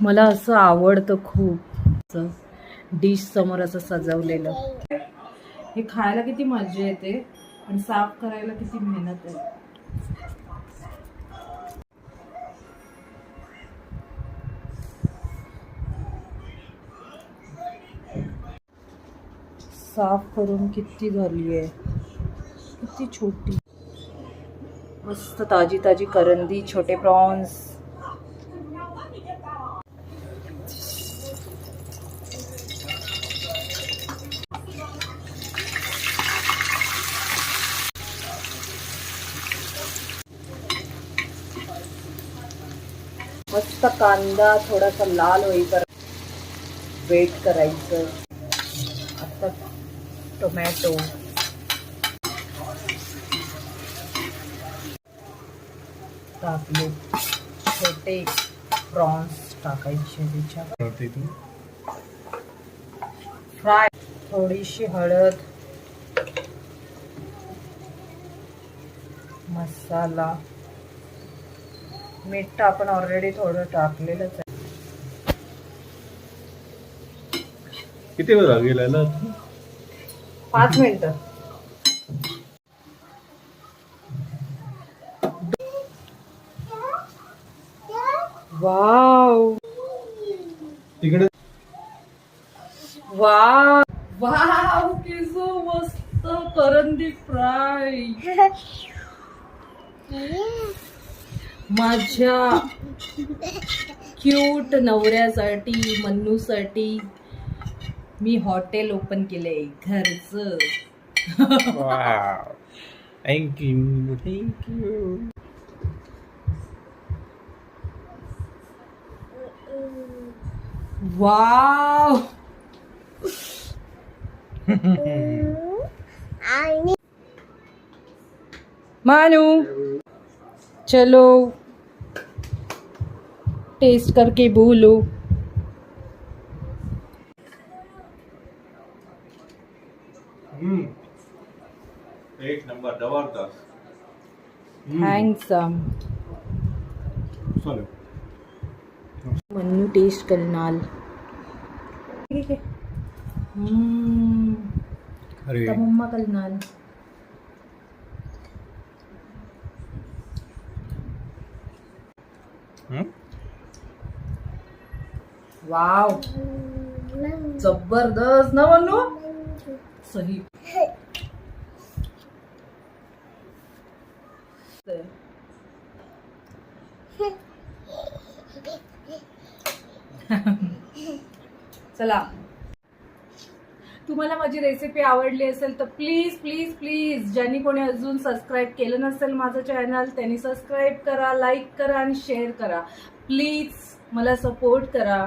मला असं आवडतं खूप. डिश समोर असं सजवलेलं. हे खायला किती मजा येते आणि साफ करायला किती मेहनत आहे. साफ करून किती झाली आहे. किती छोटी. मस्त ताजी ताजी करंदी छोटे प्रॉन्स मस्त कांदा थोडासा लाल होईपर्यंत वेट करायचं. आता टोमॅटो टाकले. छोटे प्रॉन्स टाकायचे त्याच्यात फ्राय थोडीशी हळद. मसाला. मीठ तर आपण ऑलरेडी थोडं टाकलेलंच आहे. किती वेळ लागेल याला पाच मिनिटं. वाव. तिकडे वाव. वाव किसो मस्त करंदी फ्राय. माझ्या क्यूट नवऱ्यासाठी मन्नूसाठी मी हॉटेल ओपन केलंय घरचं. थँक्यू थँक्यू वाव मानू चलो टेस्ट करके बोलो एक नंबर मन्नू टेस्ट करणार ठीक हम्म, अरे। मम्मा करणार हं? वाव. जबरदस्त ना मन्नू? सही. चला. तुम्हाला माझी रेसिपी आवडली असेल तर प्लीज प्लीज प्लीज ज्यांनी कोणी अजून सबस्क्राईब केलं नसेल माझं चॅनल त्यांनी सबस्क्राईब करा लाईक करा आणि शेअर करा. प्लीज मला सपोर्ट करा.